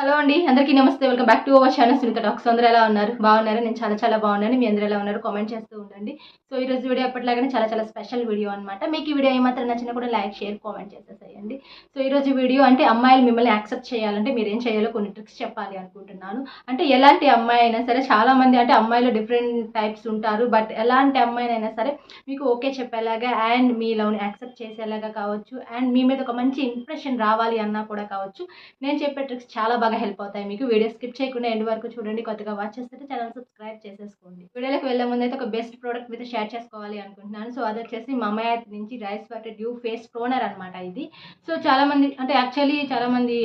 Hello అండి అందరికీ నమస్తే. Welcome back to our channel Sunitha talks. అందరూ ఎలా ఉన్నారు? బాగున్నారా? నేను చాలా చాలా బాగున్నాను. మీ అందరూ ఎలా ఉన్నారు? కామెంట్ చేస్తూ ఉండండి. సో ఈ రోజు వీడియో ఎప్పటిలాగానే చాలా చాలా స్పెషల్ వీడియో అనమాట మీకు ఈ వీడియో ఏమాత్రం నచ్చినా కూడా లైక్ షేర్ కామెంట్ చేసేసేయండి. సో ఈ రోజు వీడియో అంటే అమ్మాయిలు మిమ్మల్ని యాక్సెప్ట్ చేయాలంటే మీరు ఏం చేయాలో కొన్ని ట్రిక్స్ చెప్పాలి అనుకుంటున్నాను. అంటే ఎలాంటి అమ్మాయి అయినా సరే చాలామంది అంటే అమ్మాయిలు డిఫరెంట్ టైప్స్ ఉంటారు. బట్ ఎలాంటి అమ్మాయినైనా సరే మీకు ఓకే చెప్పేలాగా అండ్ మీ లవ్ని యాక్సెప్ట్ చేసేలాగా కావచ్చు. అండ్ మీ మీద ఒక మంచి ఇంప్రెషన్ రావాలి అన్నా కూడా కావచ్చు. నేను చెప్పే ట్రిక్స్ చాలా బాగా హెల్ప్ అవుతాయి. మీకు వీడియో స్కిప్ చేయకుండా ఎండ్ వరకు చూడండి. కొత్తగా వాచ్ చేస్తే ఛానల్ సబ్స్క్రైబ్ చేసేసుకోండి. వీడియోలోకి వెళ్ళే ముందు అయితే ఒక బెస్ట్ ప్రోడక్ట్ మీద షేర్ చేసుకోవాలి అనుకుంటున్నాను. సో అది వచ్చేసి మమయాత్ నుంచి rice water dew face toner అనమాట ఇది. సో చాలా మంది అంటే యాక్చువల్లీ చాలా మంది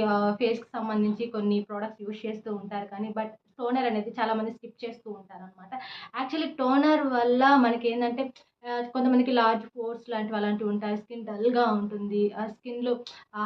ఫేస్కి సంబంధించి కొన్ని ప్రోడక్ట్స్ యూజ్ చేస్తూ ఉంటారు కానీ బట్ టోనర్ అనేది చాలా మంది స్కిప్ చేస్తూ ఉంటారు అనమాట యాక్చువల్లీ టోనర్ వల్ల మనకి ఏంటంటే కొంతమందికి లార్జ్ పోర్స్ లాంటివి అలాంటివి ఉంటాయి. స్కిన్ డల్గా ఉంటుంది. ఆ స్కిన్లో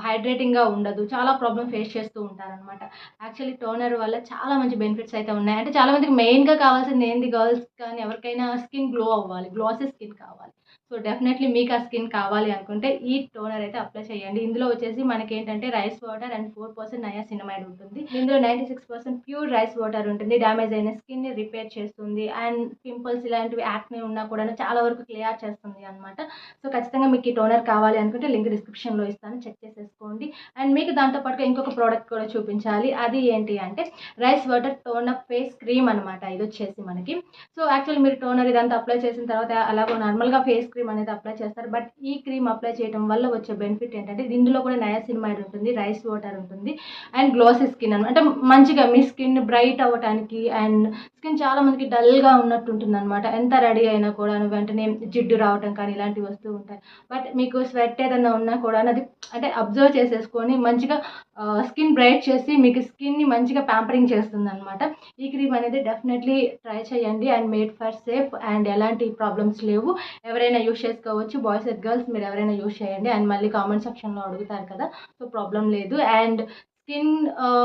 హైడ్రేటింగ్గా ఉండదు. చాలా ప్రాబ్లమ్ ఫేస్ చేస్తూ ఉంటారనమాట యాక్చువల్లీ టోనర్ వల్ల చాలా మంచి బెనిఫిట్స్ అయితే ఉన్నాయి. అంటే చాలా మందికి మెయిన్గా కావాల్సింది ఏంది? గర్ల్స్ కానీ ఎవరికైనా స్కిన్ గ్లో అవ్వాలి. గ్లాసీ స్కిన్ కావాలి. సో డెఫినెట్లీ మీకు ఆ స్కిన్ కావాలి అనుకుంటే ఈ టోనర్ అయితే అప్లై చేయండి. ఇందులో వచ్చేసి మనకి ఏంటంటే rice water and four percent niacinamide ఉంటుంది. ఇందులో ninety six percent pure rice water ఉంటుంది. డ్యామేజ్ అయిన స్కిన్ని రిపేర్ చేస్తుంది. అండ్ పింపుల్స్ ఇలాంటివి యాక్నే ఉన్నా కూడా చాలా వరకు క్లియర్ చేస్తుంది అనమాట సో ఖచ్చితంగా మీకు ఈ టోనర్ కావాలి అనుకుంటే లింక్ డిస్క్రిప్షన్లో ఇస్తాను. చెక్ చేసేసుకోండి. అండ్ మీకు దాంతో పాటుగా ఇంకొక ప్రోడక్ట్ కూడా చూపించాలి. అది ఏంటి అంటే rice water toner face cream అనమాట ఇది వచ్చేసి మనకి. సో యాక్చువల్లీ మీరు టోనర్ ఇదంతా అప్లై చేసిన తర్వాత అలాగో నార్మల్గా ఫేస్ క్రీమ్ అనేది అప్లై చేస్తారు. బట్ ఈ క్రీమ్ అప్లై చేయడం వల్ల వచ్చే బెనిఫిట్ ఏంటంటే దీంట్లో కూడా నయాసినిమైడ్ ఉంటుంది రైస్ వాటర్ ఉంటుంది అండ్ గ్లోసీ స్కిన్ అనమాట అంటే మంచిగా మీ స్కిన్ బ్రైట్ అవ్వటానికి అండ్ స్కిన్ చాలా మందికి డల్గా ఉన్నట్టు ఉంటుంది అనమాట ఎంత రెడీ అయినా కూడా వెంటనే జిడ్డు రావటం కానీ ఇలాంటివి వస్తూ ఉంటాయి. బట్ మీకు స్వెట్ ఏదైనా ఉన్నా కూడా అది అంటే అబ్జర్వ్ చేసేసుకొని మంచిగా స్కిన్ బ్రైట్ చేసి మీకు స్కిన్ని మంచిగా ప్యాంపరింగ్ చేస్తుంది అనమాట ఈ క్రీమ్ అనేది డెఫినెట్లీ ట్రై చేయండి and made for safe and ఎలాంటి ప్రాబ్లమ్స్ లేవు. ఎవరైనా యూస్ చేసుకోవచ్చు. బాయ్స్ అండ్ గర్ల్స్ మీరు ఎవరైనా యూస్ చేయండి. అండ్ మళ్ళీ కామెంట్ సెక్షన్లో అడుగుతారు కదా. సో ప్రాబ్లం లేదు. అండ్ స్కిన్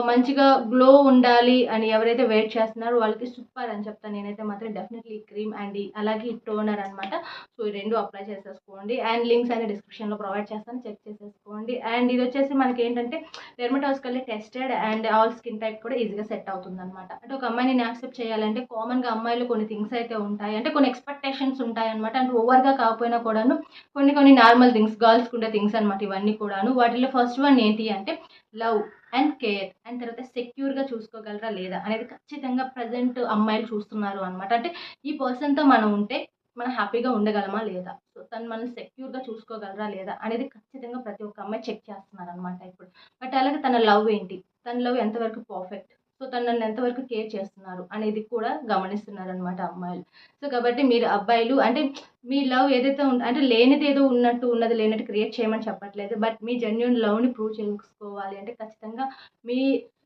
మంచిగా గ్లో ఉండాలి అని ఎవరైతే వెయిట్ చేస్తున్నారో వాళ్ళకి సూపర్ అని చెప్తాను నేనైతే మాత్రం డెఫినెట్లీ క్రీమ్ అండ్ అలాగే ఈ టోనర్ అనమాట సో ఈ రెండు అప్లై చేసేసుకోండి. అండ్ లింక్స్ అన్ని డిస్క్రిప్షన్లో ప్రొవైడ్ చేస్తాను. చెక్ చేసేసుకోండి. అండ్ ఇది వచ్చేసి మనకి ఏంటంటే dermatologically tested and all skin type కూడా ఈజీగా సెట్ అవుతుంది అనమాట అంటే ఒక అమ్మాయిని నేను యాక్సెప్ట్ చేయాలంటే కామన్గా అమ్మాయిలు కొన్ని థింగ్స్ అయితే ఉంటాయి. అంటే కొన్ని ఎక్స్పెక్టేషన్స్ ఉంటాయి అనమాట అండ్ ఓవర్గా కాకపోయినా కూడాను కొన్ని కొన్ని నార్మల్ థింగ్స్ గర్ల్స్కి ఉండే థింగ్స్ అనమాట ఇవన్నీ కూడాను. వాటిలో ఫస్ట్ వన్ ఏంటి అంటే లవ్ అండ్ కేర్ అండ్ తర్వాత సెక్యూర్గా చూసుకోగలరా లేదా అనేది ఖచ్చితంగా ప్రజెంట్ అమ్మాయిలు చూస్తున్నారు అనమాట అంటే ఈ పర్సన్తో మనం ఉంటే మనం హ్యాపీగా ఉండగలమా లేదా? సో తను మనం సెక్యూర్గా చూసుకోగలరా లేదా అనేది ఖచ్చితంగా ప్రతి ఒక్క అమ్మాయి చెక్ చేస్తున్నారు అనమాట ఇప్పుడు. బట్ అలాగే తన లవ్ ఏంటి? తన లవ్ ఎంతవరకు పర్ఫెక్ట్? సో తను నన్ను ఎంతవరకు కేర్ చేస్తున్నారు అనేది కూడా గమనిస్తున్నారు అనమాట అమ్మాయిలు. సో కాబట్టి మీరు అబ్బాయిలు అంటే మీ లవ్ ఏదైతే ఉందో అంటే లేనిది ఏదో ఉన్నట్టు ఉన్నది లేనట్టు క్రియేట్ చేయమని చెప్పట్లేదు బట్ మీ జెన్యున్ లవ్ని ప్రూవ్ చేసుకోవాలి అంటే ఖచ్చితంగా మీ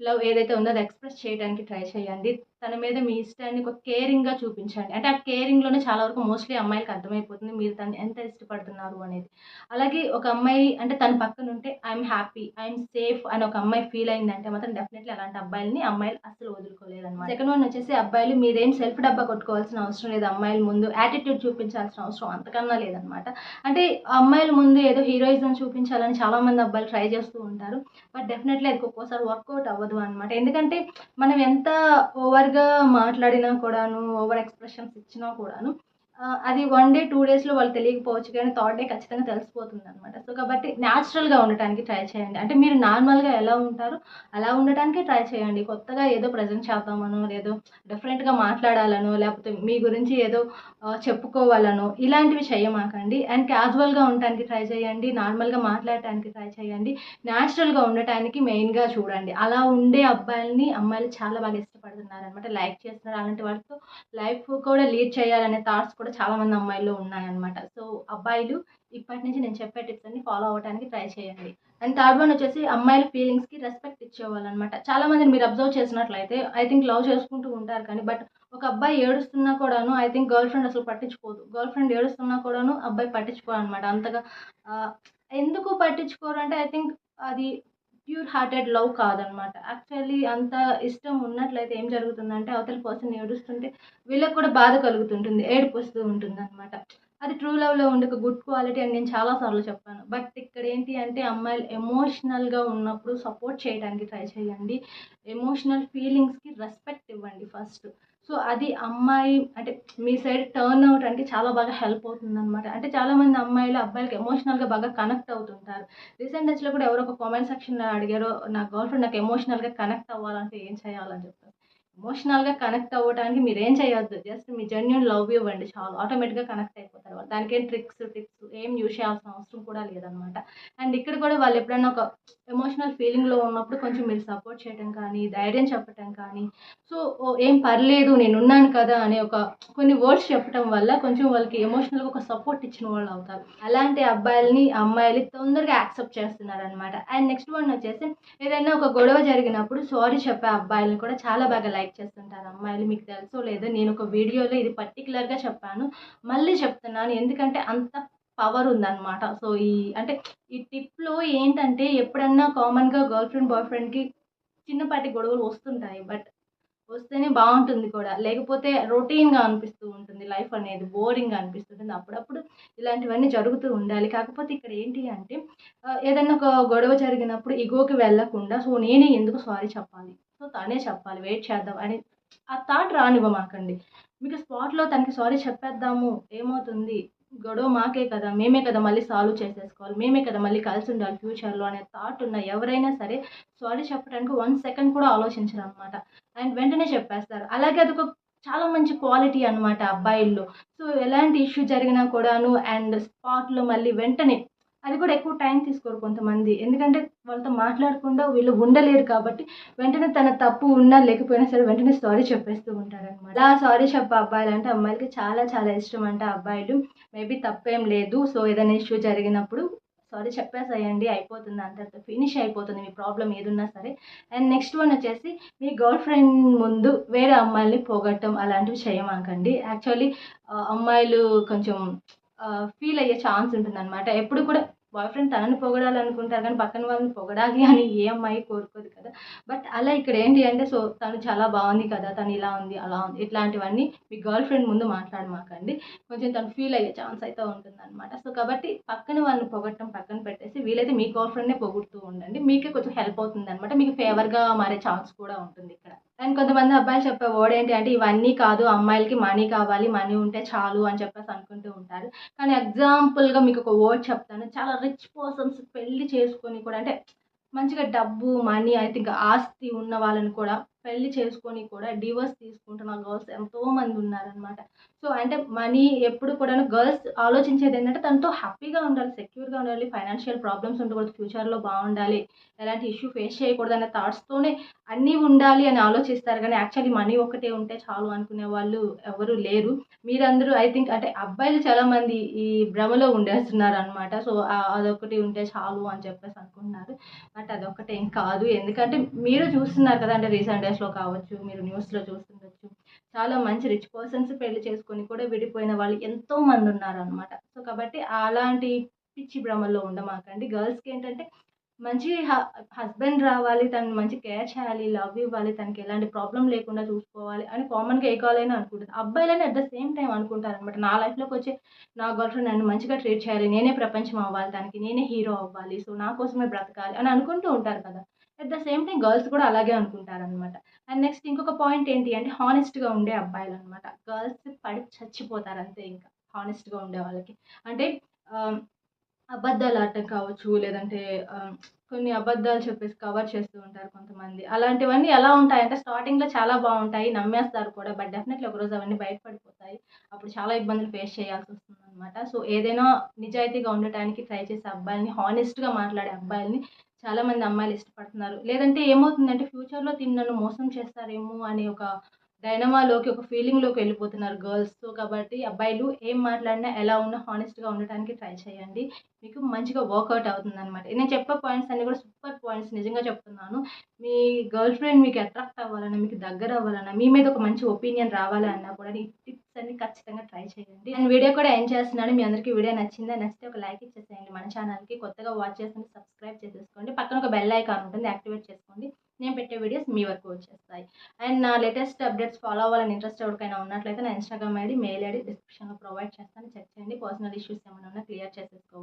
లవ్ ఏదైతే ఉందో అది ఎక్స్ప్రెస్ చేయడానికి ట్రై చేయండి. తన మీద మీ ఇష్టాన్ని ఒక కేరింగ్గా చూపించండి. అంటే ఆ కేరింగ్లోనే చాలా వరకు మోస్ట్లీ అమ్మాయిలకు అర్థమైపోతుంది మీరు తను ఎంత ఇష్టపడుతున్నారు అనేది. అలాగే ఒక అమ్మాయి అంటే తన పక్కన ఉంటే ఐఎమ్ హ్యాపీ ఐఎమ్ సేఫ్ అని ఒక అమ్మాయి ఫీల్ అయిందంటే మాత్రం డెఫినెట్లీ అలాంటి అబ్బాయిల్ని అమ్మాయిలు అస్సలు వదులుకోలేదు అనమాట సెకండ్ వన్ వచ్చేసి అబ్బాయిలు మీరేం సెల్ఫ్ డబ్బా కొట్టుకోవాల్సిన అవసరం లేదు అమ్మాయిల ముందు యాటిట్యూడ్ చూపించాల్సిన అవసరం. అంతకన్నా లేదనమాట. అంటే అమ్మాయిల ముందు ఏదో హీరోయిజం చూపించాలని చాలా మంది అబ్బాయిలు ట్రై చేస్తూ ఉంటారు. బట్ డెఫినెట్లీ అది ఒక్కోసారి వర్కౌట్ అవ్వదు అనమాట. ఎందుకంటే మనం ఎంత ఓవర్గా మాట్లాడినా కూడాను ఓవర్ ఎక్స్ప్రెషన్స్ ఇచ్చినా కూడాను అది వన్ డే టూ డేస్లో వాళ్ళు తెలియకపోవచ్చు కానీ థర్డ్ డే ఖచ్చితంగా తెలిసిపోతుంది అనమాట సో కాబట్టి న్యాచురల్గా ఉండటానికి ట్రై చేయండి. అంటే మీరు నార్మల్గా ఎలా ఉంటారో అలా ఉండటానికి ట్రై చేయండి. కొత్తగా ఏదో ప్రజెంట్ చేద్దామనో లేదో డిఫరెంట్గా మాట్లాడాలనో లేకపోతే మీ గురించి ఏదో చెప్పుకోవాలనో ఇలాంటివి చేయమాకండి. అండ్ క్యాజువల్గా ఉండటానికి ట్రై చేయండి. నార్మల్గా మాట్లాడటానికి ట్రై చేయండి. న్యాచురల్గా ఉండటానికి మెయిన్గా చూడండి. అలా ఉండే అబ్బాయిల్ని అమ్మాయిలు చాలా బాగా ఇష్టం అనమాట లైక్ చేస్తున్నారు. అలాంటి వాళ్ళతో లైఫ్ కూడా లీడ్ చేయాలనే థాట్స్ కూడా చాలామంది అమ్మాయిల్లో ఉన్నాయన్నమాట. సో అబ్బాయిలు ఇప్పటి నుంచి నేను చెప్పే టిప్స్ అన్ని ఫాలో అవ్వడానికి ట్రై చేయండి. అండ్ థర్డ్ వన్ వచ్చేసి అమ్మాయిల ఫీలింగ్స్కి రెస్పెక్ట్ ఇచ్చేవాళ్ళనమాట చాలా మందిని మీరు అబ్జర్వ్ చేసినట్లయితే ఐ థింక్ లవ్ చేసుకుంటూ ఉంటారు కానీ బట్ ఒక అబ్బాయి ఏడుస్తున్నా కూడాను ఐ థింక్ గర్ల్ ఫ్రెండ్ అసలు పట్టించుకోదు. గర్ల్ ఫ్రెండ్ ఏడుస్తున్నా కూడాను అబ్బాయి పట్టించుకోరు అనమాట అంతగా ఎందుకు పట్టించుకోరు అంటే ఐ థింక్ అది ప్యూర్ హార్టెడ్ లవ్ కాదనమాట. యాక్చువల్లీ అంత ఇష్టం ఉన్నట్లయితే ఏం జరుగుతుందంటే అవతల పర్సన్ ఏడుస్తుంటే వీళ్ళకి కూడా బాధ కలుగుతుంటుంది ఏడుపు వస్తూ ఉంటుంది అనమాట అది ట్రూ లవ్లో ఉండే ఒక గుడ్ క్వాలిటీ అని నేను చాలాసార్లు చెప్పాను. బట్ ఇక్కడ ఏంటి అంటే అమ్మాయిలు ఎమోషనల్గా ఉన్నప్పుడు సపోర్ట్ చేయడానికి ట్రై చేయండి. ఎమోషనల్ ఫీలింగ్స్కి రెస్పెక్ట్ ఇవ్వండి ఫస్ట్ సో అది అమ్మాయి అంటే మీ సైడ్ టర్న్ అవుట్ అంటే చాలా బాగా హెల్ప్ అవుతుంది అనమాట అంటే చాలామంది అమ్మాయిలు అబ్బాయిలకి ఎమోషనల్గా బాగా కనెక్ట్ అవుతుంటారు. రీసెంట్ డేస్లో కూడా ఎవరో ఒక కామెంట్ సెక్షన్లో అడిగారు నా గర్ల్ ఫ్రెండ్ నాకు ఎమోషనల్గా కనెక్ట్ అవ్వాలంటే ఏం చేయాలని చెప్పారు. ఎమోషనల్గా కనెక్ట్ అవ్వడానికి మీరు ఏం చేయొద్దు. జస్ట్ మీ జెన్యున్ లవ్ ఇవ్వండి. చాలు. ఆటోమేటిక్గా కనెక్ట్ అయిపోతారు వాళ్ళు. దానికి ట్రిక్స్ టిప్స్ ఏం యూస్ చేయాల్సిన అవసరం కూడా లేదనమాట అండ్ ఇక్కడ కూడా వాళ్ళు ఎప్పుడైనా ఒక ఎమోషనల్ ఫీలింగ్లో ఉన్నప్పుడు కొంచెం మీరు సపోర్ట్ చేయడం కానీ ధైర్యం చెప్పటం కానీ సో ఓ ఏం పర్లేదు నేను ఉన్నాను కదా అనే ఒక కొన్ని వర్డ్స్ చెప్పడం వల్ల కొంచెం వాళ్ళకి ఎమోషనల్గా ఒక సపోర్ట్ ఇచ్చిన వాళ్ళు అవుతారు. అలాంటి అబ్బాయిలని అమ్మాయిలు తొందరగా యాక్సెప్ట్ చేస్తున్నారు అనమాట అండ్ నెక్స్ట్ వన్ వచ్చేసి ఏదైనా ఒక గొడవ జరిగినప్పుడు సారీ చెప్పే అబ్బాయిలను కూడా చాలా బాగా లైక్ చేస్తుంటారు అమ్మాయిలు మీకు తెలుసో లేదో నేను ఒక వీడియోలో ఇది పర్టికులర్గా చెప్పాను. మళ్ళీ చెప్తున్నాను ఎందుకంటే అంత పవర్ ఉందన్నమాట. సో ఈ అంటే ఈ టిప్లో ఏంటంటే ఎప్పుడన్నా కామన్గా గర్ల్ ఫ్రెండ్ బాయ్ ఫ్రెండ్కి చిన్నపాటి గొడవలు వస్తుంటాయి. బట్ వస్తేనే బాగుంటుంది కూడా. లేకపోతే రొటీన్గా అనిపిస్తూ ఉంటుంది. లైఫ్ అనేది బోరింగ్గా అనిపిస్తుంటుంది. అప్పుడప్పుడు ఇలాంటివన్నీ జరుగుతూ ఉండాలి. కాకపోతే ఇక్కడ ఏంటి అంటే ఏదైనా ఒక గొడవ జరిగినప్పుడు ఇగోకి వెళ్ళకుండా సో నేనే ఎందుకు సారీ చెప్పాలి? సో తనే చెప్పాలి వెయిట్ చేద్దాం అని. ఆ థాట్ రానివ్వమాకండి మీకు స్పాట్లో తనకి సారీ చెప్పేద్దాము ఏమవుతుంది? గొడవ మాకే కదా మేమే కదా మళ్ళీ సాల్వ్ చేసేసుకోవాలి మేమే కదా మళ్ళీ కలిసి ఉండాలి ఫ్యూచర్లో అనే థాట్ ఉన్న ఎవరైనా సరే సారీ చెప్పడానికి వన్ సెకండ్ కూడా ఆలోచించరు అనమాట అండ్ వెంటనే చెప్పేస్తారు. అలాగే అదొక చాలా మంచి క్వాలిటీ అనమాట అబ్బాయిల్లో. సో ఎలాంటి ఇష్యూ జరిగినా కూడాను అండ్ స్పాట్లో మళ్ళీ వెంటనే అది కూడా ఎక్కువ టైం తీసుకోరు కొంతమంది. ఎందుకంటే వాళ్ళతో మాట్లాడకుండా వీళ్ళు ఉండలేరు కాబట్టి వెంటనే తన తప్పు ఉన్నా లేకపోయినా సరే వెంటనే సారీ చెప్పేస్తూ ఉంటారనమాట అలా సారీ చెప్పే అబ్బాయిలు అంటే అమ్మాయిలకి చాలా చాలా ఇష్టం అంట అబ్బాయిలు. మేబీ తప్పేం లేదు. సో ఏదైనా ఇష్యూ జరిగినప్పుడు సారీ చెప్పేసేయండి అయిపోతుంది అంతటితో ఫినిష్ అయిపోతుంది మీ ప్రాబ్లం ఏదున్నా సరే. అండ్ నెక్స్ట్ వన్ వచ్చేసి మీ గర్ల్ ఫ్రెండ్ ముందు వేరే అమ్మాయిల్ని పోగొట్టడం అలాంటివి చేయమాకండి. యాక్చువల్లీ అమ్మాయిలు కొంచెం ఫీల్ అయ్యే ఛాన్స్ ఉంటుంది అనమాట ఎప్పుడు కూడా బాయ్ ఫ్రెండ్ తనని పొగడాలనుకుంటారు కానీ పక్కన వాళ్ళని పొగడాలి అని ఏ అమ్మాయి కోరుకోదు కదా. బట్ అలా ఇక్కడ ఏంటి అంటే సో తను చాలా బాగుంది కదా తను ఇలా ఉంది అలా ఉంది ఇట్లాంటివన్నీ మీ గర్ల్ ఫ్రెండ్ ముందు మాట్లాడమాకండి. కొంచెం తను ఫీల్ అయ్యే ఛాన్స్ అయితే ఉంటుంది అనమాట సో కాబట్టి పక్కన వాళ్ళని పొగట్టడం పక్కన పెట్టేసి వీలైతే మీ గర్ల్ ఫ్రెండ్నే పొగుడుతూ ఉండండి. మీకే కొంచెం హెల్ప్ అవుతుంది అనమాట మీకు ఫేవర్గా మారే ఛాన్స్ కూడా ఉంటుంది ఇక్కడ. అండ్ కొంతమంది అబ్బాయిలు చెప్పే వర్డ్ ఏంటి అంటే ఇవన్నీ కాదు అమ్మాయిలకి మనీ కావాలి మనీ ఉంటే చాలు అని చెప్పేసి అనుకుంటారు. చేస్తారు. కానీ ఎగ్జాంపుల్గా మీకు ఒక వర్డ్ చెప్తాను. చాలా రిచ్ పర్సన్స్ పెళ్ళి చేసుకొని కూడా అంటే మంచిగా డబ్బు మనీ ఐ థింక్ ఆస్తి ఉన్న వాళ్ళని కూడా పెళ్ళి చేసుకొని కూడా డివోర్స్ తీసుకుంటున్న గర్ల్స్ ఎంతో మంది ఉన్నారనమాట సో అంటే మనీ ఎప్పుడు కూడా గర్ల్స్ ఆలోచించేది ఏంటంటే తనతో హ్యాపీగా ఉండాలి సెక్యూర్గా ఉండాలి ఫైనాన్షియల్ ప్రాబ్లమ్స్ ఉండకూడదు ఫ్యూచర్లో బాగుండాలి ఎలాంటి ఇష్యూ ఫేస్ చేయకూడదు అనే థాట్స్తోనే అన్నీ ఉండాలి అని ఆలోచిస్తారు. కానీ యాక్చువల్లీ మనీ ఒకటే ఉంటే చాలు అనుకునే వాళ్ళు ఎవరు లేరు. మీరందరూ ఐ థింక్ అంటే అబ్బాయిలు చాలామంది ఈ భ్రమలో ఉండేస్తున్నారు అనమాట సో అదొకటి ఉంటే చాలు అని చెప్పేసి అనుకుంటున్నారు. బట్ అదొకటి ఏం కాదు. ఎందుకంటే మీరు చూస్తున్నారు కదా అంటే రీసెంట్ డేస్లో కావచ్చు మీరు న్యూస్లో చూస్తుండొచ్చు. చాలా మంచి రిచ్ పర్సన్స్ పెళ్ళి చేసుకొని కూడా విడిపోయిన వాళ్ళు ఎంతో మంది ఉన్నారనమాట సో కాబట్టి అలాంటి పిచ్చి భ్రమల్లో ఉండమాకండి. గర్ల్స్కి ఏంటంటే మంచి హస్బెండ్ రావాలి తను మంచి కేర్ చేయాలి లవ్ ఇవ్వాలి తనకి ఎలాంటి ప్రాబ్లం లేకుండా చూసుకోవాలి అని కామన్గా ఏ కాలైనా అనుకుంటుంది. అబ్బాయిలైనా అట్ ద సేమ్ టైం అనుకుంటారు అనమాట నా లైఫ్లోకి వచ్చి నా గర్ల్ ఫ్రెండ్ నన్ను మంచిగా ట్రీట్ చేయాలి నేనే ప్రపంచం అవ్వాలి తనకి నేనే హీరో అవ్వాలి సో నా కోసమే బ్రతకాలి అని అనుకుంటూ ఉంటారు కదా. At the same time girls కూడా అలాగే అనుకుంటారు అనమాట అండ్ నెక్స్ట్ ఇంకొక పాయింట్ ఏంటి అంటే హానెస్ట్గా ఉండే అబ్బాయిలు అనమాట గర్ల్స్ పడి చచ్చిపోతారు అంతే ఇంకా హానెస్ట్గా ఉండే వాళ్ళకి. అంటే అబద్ధాలు ఆడటం కావచ్చు లేదంటే కొన్ని అబద్ధాలు చెప్పేసి కవర్ చేస్తూ ఉంటారు కొంతమంది. అలాంటివన్నీ ఎలా ఉంటాయంటే స్టార్టింగ్లో చాలా బాగుంటాయి నమ్మేస్తారు కూడా బట్ డెఫినెట్లీ ఒకరోజు అవన్నీ బయటపడిపోతాయి. అప్పుడు చాలా ఇబ్బందులు ఫేస్ చేయాల్సి వస్తుంది అనమాట సో ఏదైనా నిజాయితీగా ఉండటానికి ట్రై చేసే అబ్బాయిల్ని హానెస్ట్గా మాట్లాడే అబ్బాయిల్ని చాలామంది అమ్మాయిలు ఇష్టపడుతున్నారు. లేదంటే ఏమవుతుందంటే ఫ్యూచర్లో తిని నన్ను మోసం చేస్తారేమో అనే ఒక డైనమాలోకి ఒక ఫీలింగ్లోకి వెళ్ళిపోతున్నారు గర్ల్స్తో కాబట్టి అబ్బాయిలు ఏం మాట్లాడినా ఎలా ఉన్నా హానెస్ట్గా ఉండటానికి ట్రై చేయండి. మీకు మంచిగా వర్కౌట్ అవుతుంది అనమాట నేను చెప్పే పాయింట్స్ అన్ని కూడా సూపర్ పాయింట్స్ నిజంగా చెప్తున్నాను. మీ గర్ల్ ఫ్రెండ్ మీకు అట్రాక్ట్ అవ్వాలన్నా మీకు దగ్గర అవ్వాలన్నా మీ మీద ఒక మంచి ఒపీనియన్ రావాలన్నా కూడా ఈ టిప్స్ అన్ని ఖచ్చితంగా ట్రై చేయండి. నేను వీడియో కూడా ఏం చేస్తున్నాను మీ అందరికీ వీడియో నచ్చిందా నచ్చితే ఒక లైక్ ఇచ్చేసేయండి. మన ఛానల్కి కొత్తగా వాచ్ చేస్తుంటే సబ్స్క్రైబ్ చేసేసుకోండి. పక్కన ఒక బెల్ ఐకాన్ ఉంటుంది యాక్టివేట్ చేసుకోండి. నేను పెట్టే వీడియోస్ మీ వరకు వచ్చేస్తాయి. అండ్ నా లేటెస్ట్ అప్డేట్స్ ఫాలో అవ్వాలని ఇంట్రెస్ట్ ఎవరికైనా ఉన్నట్లయితే నా ఇన్స్టాగ్రామ్ ఐడి మెయిల్ ఐడి డిస్క్రిప్షన్లో ప్రొవైడ్ చేస్తాను. చెక్ చేయండి. పర్సనల్ ఇష్యూస్ ఏమైనా ఉన్నా క్లియర్ చేసేసుకోవచ్చు.